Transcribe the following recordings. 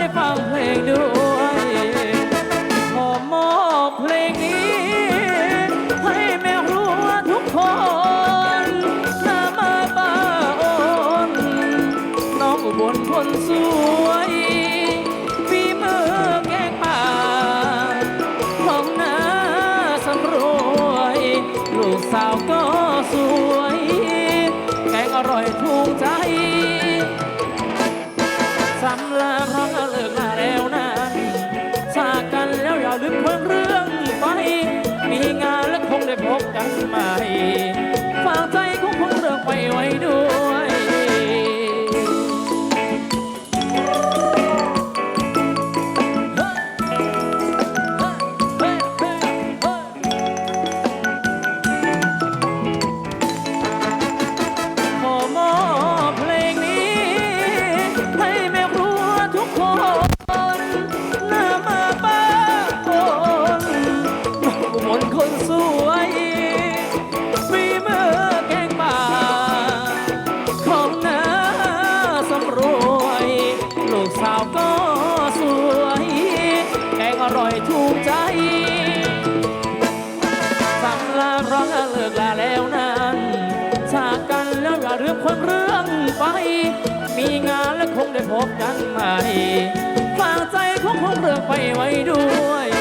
ได้ฟังเพลงด้วยขอมอบเพลงนี้ ให้แม่ครัวทุกคนน้ามาป้าโอนน้องอุบลคนสวยฝีมือแกงป่าของน้าสำรวย ลูกสาวก็ ได้พบกันใหม่ฝากใจของคงเรื่องไปไว้ด้วย ล้วอย่าลืมคนเรื่องไป มีงานแล้วคงได้พบกันใหม่ฝากใจของคนเรื่องไปไว้ด้วย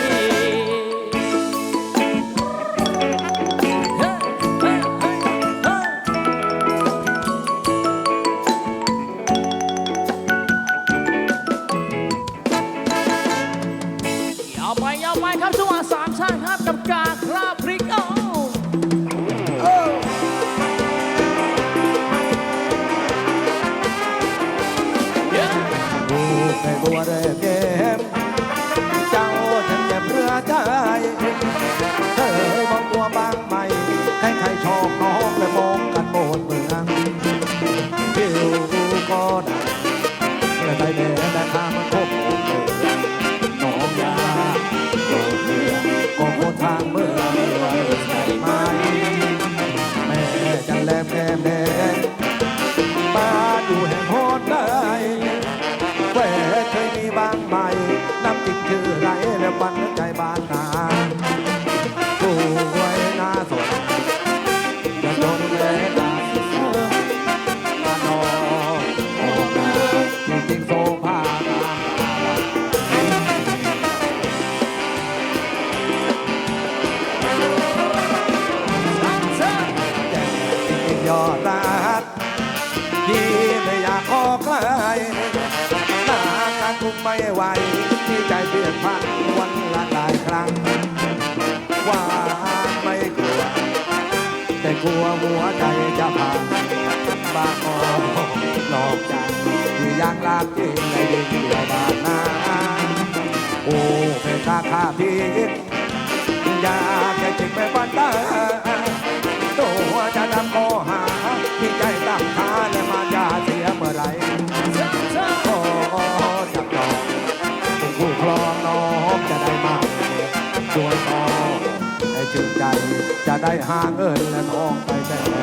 ก ไม่ไหวที่ใจเปลี่ยนพันวันละหลายครั้ง ว่าไม่กลัว แต่กลัวหัวใจจะพังบาคอหลอกจันที่ยังรักจริงในดินเดียวบาดนาโอ้เป็นตาข้าพิษ ได้หาเงินและทองไปแต่มา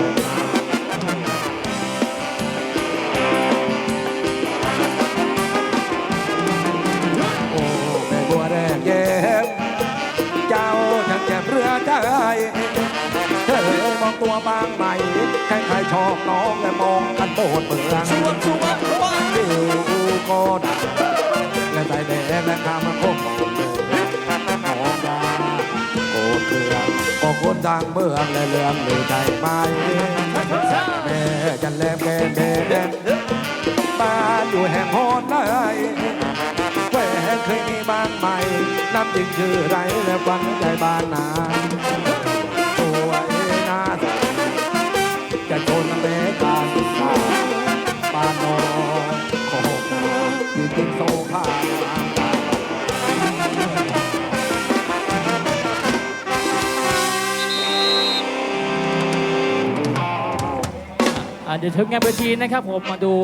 โอ้แม่บัวแดงเย็บเจ้าทั้งแก่เรือใจเธอมองตัวบางใหม่ใครๆชอบน้องและมองกันโบดเมืองชวนชวนชวนผิวก็ดังและใจแดงและข้ามมาคบ คนทางเมืองและเรื่องหรือใจไหมแม่จันแลมแกมแดงบ้านอยู่แห่งโหดได้แหวเคยมีบ้านใหม่น้ำจริงชื่อไรและฟังใจบ้านนา เดี๋ยวถึงงานเวทีนะครับผมมาดู